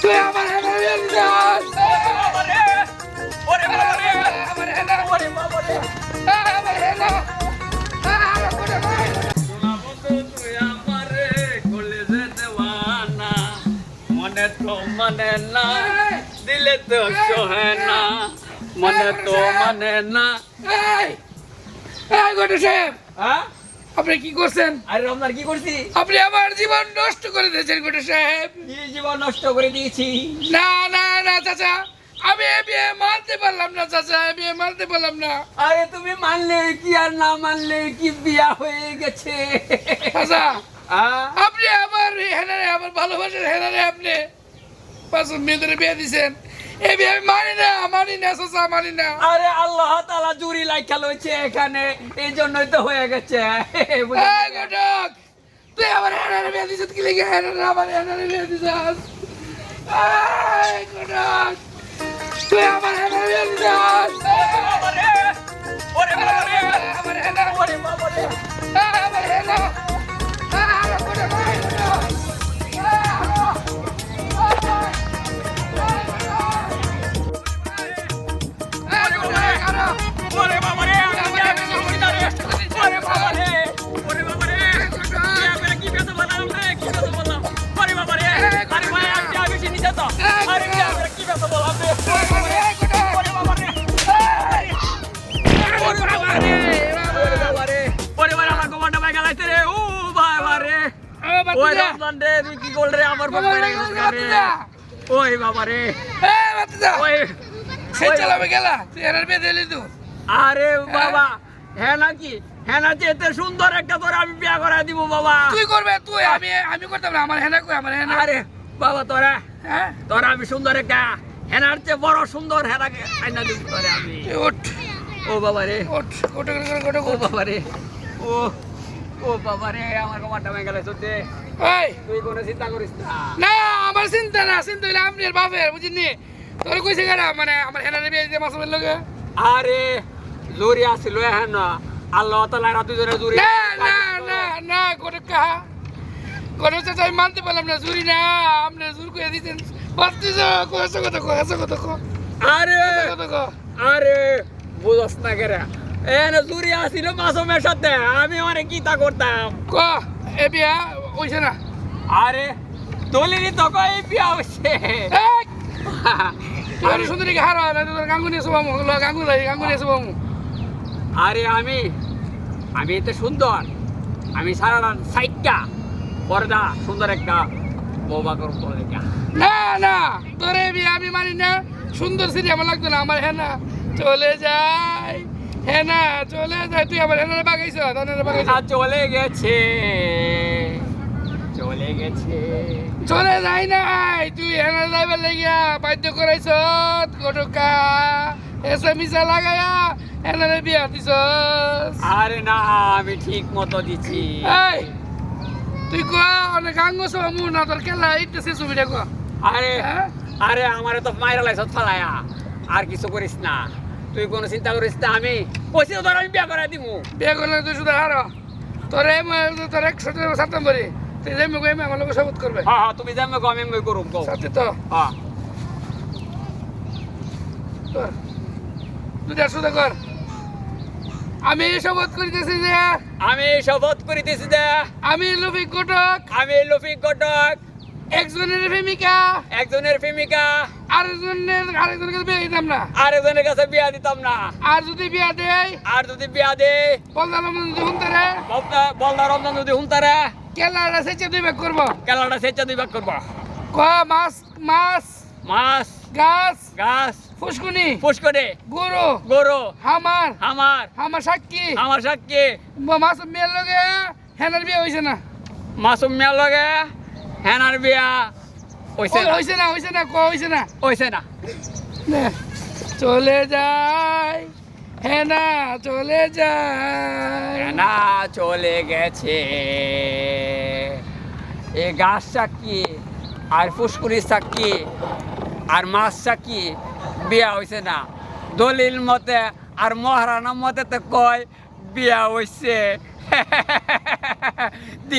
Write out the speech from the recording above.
তুই আমার মনে তো মানে না দিলে তো সহে না মনে তো মানে না ঘটক সাহেব হ্যাঁ আপনি কি করছেন? আরে রমজান কি করছি? আপনি আমার জীবন নষ্ট করে দিয়েছেন ঘটক সাহেব। জীবন নষ্ট করে দিয়েছি। না না না চাচা। আমি বিয়ে মানতে পারলাম না চাচা বিয়ে মানতে পারলাম না। আরে তুমি মানলে কি আর না মানলে কি বিয়া হয়ে গেছে? চাচা? আপনি আমার হেনারে আমার ভালোবাসার হেনারে আপনি পাঁচ মেয়েদের বিয়ে দিছেন এ বিয়ে মানি না মানি না চাচা মানি না আরে আল্লাহ তালা জুরি লাইখা লইছে এখানে এই জন্যই তো হয়ে গেছে। এই ঘটক তুই আমার হেনারে বিয়ে দিছিস কি লেগে হেনারে আমার হেনারে বিয়ে দিছিস? এই ঘটক তুই হেনারে বিয়ে দিছিস! ওরে ওরে! আমার ওই রমজান রে। ওই সে চালাবে গেলা তুই হেনার বিয়ে দিলি তুই আরে বাবা হ্যাঁ নাকি? হ্যাঁ না যে এত সুন্দর একটা তোর আমি বিয়া করা দিব বাবা। তুই করবে তুই আমি আমি করতাম না আমার হেনা কই আমার হেনা? আরে বাবা তোরা হ্যাঁ? তোরা আমি সুন্দর একটা হেনার চেয়ে বড় সুন্দর হেনাকে আইনা দিব তোরে আমি। ওঠ। ও বাবা রে। ওঠ ওঠ ওঠ ও বাবা রে। ও ও বাবা রে আমার কমাটা ভেঙে গেলে সত্যি। এই। তুই কোনো চিন্তা করিস না। না আমার চিন্তা না চিন্তা হইলে আপনি বাপের বুঝিনি তোর কইছে কেনা মানে আমার হেনারে বিয়ে দিতে মাসুমের লগে? আরে জুরি না আল্লাহ তালা দুজনে জুরি না না না না গোটে কাহা গোটে চাচা আমি মানতে পারলাম না জুরি না আপনি জুর করে দিতেন আরে আরে বুঝস না কেরে। এনে জুরি আসিল মাসুমের সাথে আমি অনেক কি তা করতাম? ক এ বিয়া হইছে না? আরে দলিনি তো কই বিয়া হইছে। আর সুন্দরীকে হারা না তোর গাঙ্গুনি সবামু গাঙ্গুনি গাঙ্গুনি সবামু আরে আমি আমি এত সুন্দর। আমি সারা রাত সাইটটা পর্দা সুন্দর একটা বৌবা করব না না তোর এ আমি মানি না। সুন্দর আমার লাগতো না আমার হেনা। চলে যায় হেনা চলে যায় তুই আমার হেনারে বাগাইছ চলে গেছে চলে গেছে। চলে যাই নাই তুই হেনারে যাইবার লাগিয়া বাধ্য করাইছ কটকা। এসে মিশা লাগায়া হেনারে বিয়া দিছ আরে না আমি ঠিক মতো দিছি। এই তুই ক অনেক গাঙ্গ সবামু না তোর কেলা ইটতেছে ছবিটা ক। আরে হ্যাঁ? আরে আমারে তো মাইরা লাইছ ফালায়া। আর কিছু করিস না। তুই কোনো চিন্তা করিস না আমি পয়সা ধর আমি বিয়া করে দিমু। বিয়ে করলে তুই শুধু হারো। তোর এই মা- তোর এক সাথে সাতাম তুই মুখ আমার লোক শপথ করবে। হ্যাঁ হ্যাঁ তুমি যাবে গো আমি করুম গো সাথে তো। হ্যাঁ। দুটা শুধু কর আমি শপথ করিতেছি যে আমি শপথ করিতেছি যে আমি লুফি কটক আমি লফিক ঘটক। একজনের প্রেমিকা। একজনের প্রেমিকা। আরেকজনের আরেকজনের কাছে বিয়ে দিতাম না। আরেকজনের কাছে বিয়া দিতাম না। আর যদি বিয়া দেয় আর যদি বিয়া দে বলতাম যখন তারে বলদা রমজান যদি হুনতারা কেলাটা সেচে দুই ভাগ করব। কেলাটা সেচা দুই ভাগ করবা। ক মাছ মাছ মাছ গাছ গাছ ফুসকুনি পুষ্করে গরু গরু হামার আমার আমার সাক্ষী। আমার সাক্ষী। মাছ মেয়ের লগে হেনার বিয়ে হয়েছে না? মাসুম মিয়ার লগে হেনার বিয়া না। হয়েছে না হয়েছে না ক হয়েছে না? হইছে না। চলে যায় হেনা চলে যায় না চলে গেছে। এই গাছ সাক্ষী আর ফুসকুরি সাক্ষী। আর মাছ চাকি বিয়া হয়েছে না। দলিল মতে আর মহারানা মতে তো কয়, বিয়া হইছে।